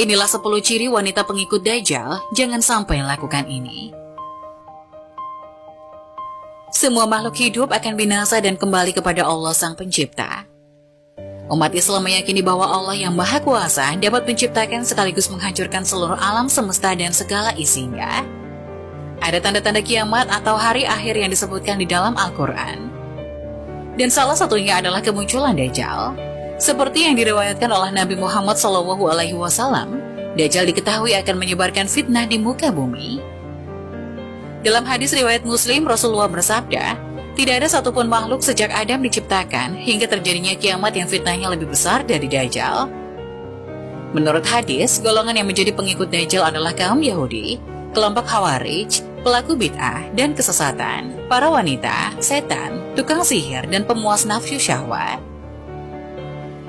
Inilah 10 ciri wanita pengikut Dajjal, jangan sampai lakukan ini. Semua makhluk hidup akan binasa dan kembali kepada Allah Sang Pencipta. Umat Islam meyakini bahwa Allah yang Maha Kuasa dapat menciptakan sekaligus menghancurkan seluruh alam semesta dan segala isinya. Ada tanda-tanda kiamat atau hari akhir yang disebutkan di dalam Al-Quran. Dan salah satunya adalah kemunculan Dajjal. Seperti yang diriwayatkan oleh Nabi Muhammad SAW, Dajjal diketahui akan menyebarkan fitnah di muka bumi. Dalam hadis riwayat Muslim, Rasulullah bersabda, tidak ada satupun makhluk sejak Adam diciptakan hingga terjadinya kiamat yang fitnahnya lebih besar dari Dajjal. Menurut hadis, golongan yang menjadi pengikut Dajjal adalah kaum Yahudi, kelompok Khawarij, pelaku bid'ah dan kesesatan, para wanita, setan, tukang sihir, dan pemuas nafsu syahwat.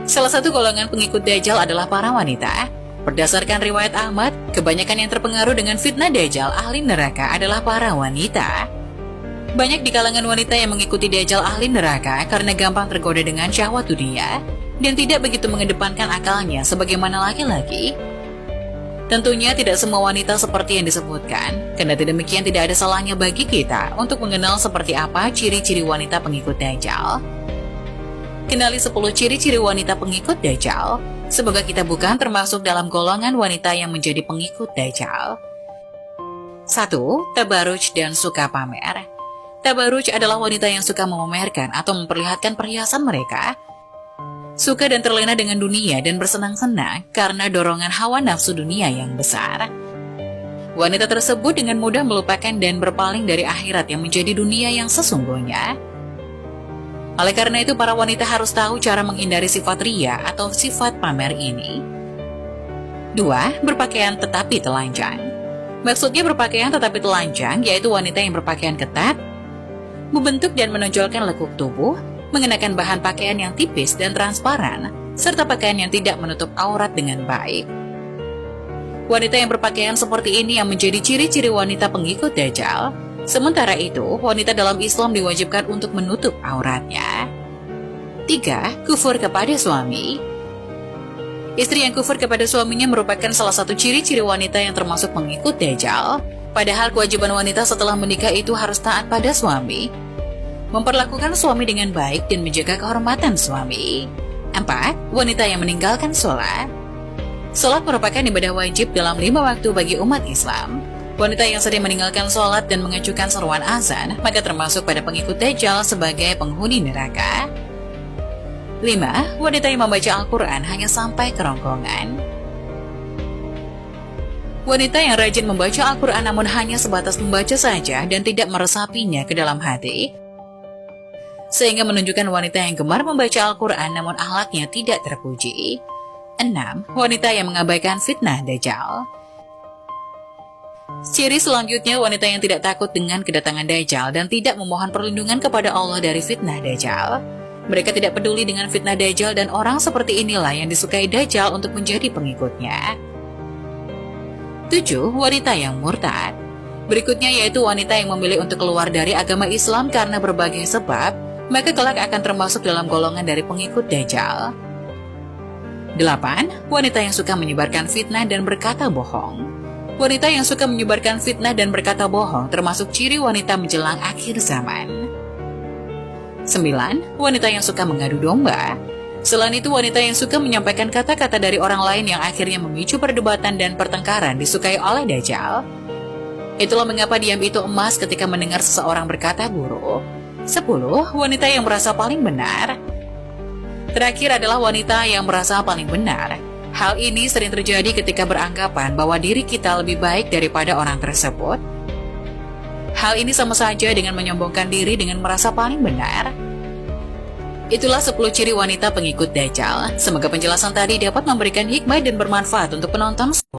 Salah satu golongan pengikut Dajjal adalah para wanita. Berdasarkan riwayat Ahmad, kebanyakan yang terpengaruh dengan fitnah Dajjal ahli neraka adalah para wanita. Banyak di kalangan wanita yang mengikuti Dajjal ahli neraka karena gampang tergoda dengan syahwat dunia dan tidak begitu mengedepankan akalnya sebagaimana laki-laki. Tentunya tidak semua wanita seperti yang disebutkan, karena demikian tidak ada salahnya bagi kita untuk mengenal seperti apa ciri-ciri wanita pengikut Dajjal. Kenali 10 ciri-ciri wanita pengikut Dajjal, semoga kita bukan termasuk dalam golongan wanita yang menjadi pengikut Dajjal. 1. Tabaruj dan suka pamer Tabaruj adalah wanita yang suka memamerkan atau memperlihatkan perhiasan mereka. Suka dan terlena dengan dunia dan bersenang-senang karena dorongan hawa nafsu dunia yang besar. Wanita tersebut dengan mudah melupakan dan berpaling dari akhirat yang menjadi dunia yang sesungguhnya. Oleh karena itu, para wanita harus tahu cara menghindari sifat ria atau sifat pamer ini. 2. Berpakaian tetapi telanjang Maksudnya berpakaian tetapi telanjang, yaitu wanita yang berpakaian ketat, membentuk dan menonjolkan lekuk tubuh, mengenakan bahan pakaian yang tipis dan transparan, serta pakaian yang tidak menutup aurat dengan baik. Wanita yang berpakaian seperti ini yang menjadi ciri-ciri wanita pengikut Dajjal. Sementara itu, wanita dalam Islam diwajibkan untuk menutup auratnya. 3. Kufur kepada suami Istri yang kufur kepada suaminya merupakan salah satu ciri-ciri wanita yang termasuk pengikut Dajjal. Padahal kewajiban wanita setelah menikah itu harus taat pada suami. Memperlakukan suami dengan baik dan menjaga kehormatan suami. 4. Wanita yang meninggalkan sholat Sholat merupakan ibadah wajib dalam lima waktu bagi umat Islam. Wanita yang sering meninggalkan sholat dan mengajukan seruan azan, maka termasuk pada pengikut Dajjal sebagai penghuni neraka. 5. Wanita yang membaca Al-Quran hanya sampai kerongkongan. Wanita yang rajin membaca Al-Quran namun hanya sebatas membaca saja dan tidak meresapinya ke dalam hati. Sehingga menunjukkan wanita yang gemar membaca Al-Quran namun ahlaknya tidak terpuji. 6. Wanita yang mengabaikan fitnah Dajjal Ciri selanjutnya wanita yang tidak takut dengan kedatangan Dajjal dan tidak memohon perlindungan kepada Allah dari fitnah Dajjal. Mereka tidak peduli dengan fitnah Dajjal dan orang seperti inilah yang disukai Dajjal untuk menjadi pengikutnya. 7. Wanita yang murtad Berikutnya yaitu wanita yang memilih untuk keluar dari agama Islam karena berbagai sebab, maka kelak akan termasuk dalam golongan dari pengikut Dajjal. 8. Wanita yang suka menyebarkan fitnah dan berkata bohong Wanita yang suka menyebarkan fitnah dan berkata bohong termasuk ciri wanita menjelang akhir zaman. 9. Wanita yang suka mengadu domba Selain itu, wanita yang suka menyampaikan kata-kata dari orang lain yang akhirnya memicu perdebatan dan pertengkaran disukai oleh Dajjal. Itulah mengapa diam itu emas ketika mendengar seseorang berkata buruk. 10. Wanita yang merasa paling benar Terakhir adalah wanita yang merasa paling benar. Hal ini sering terjadi ketika beranggapan bahwa diri kita lebih baik daripada orang tersebut. Hal ini sama saja dengan menyombongkan diri dengan merasa paling benar. Itulah 10 ciri wanita pengikut Dajjal. Semoga penjelasan tadi dapat memberikan hikmah dan bermanfaat untuk penonton.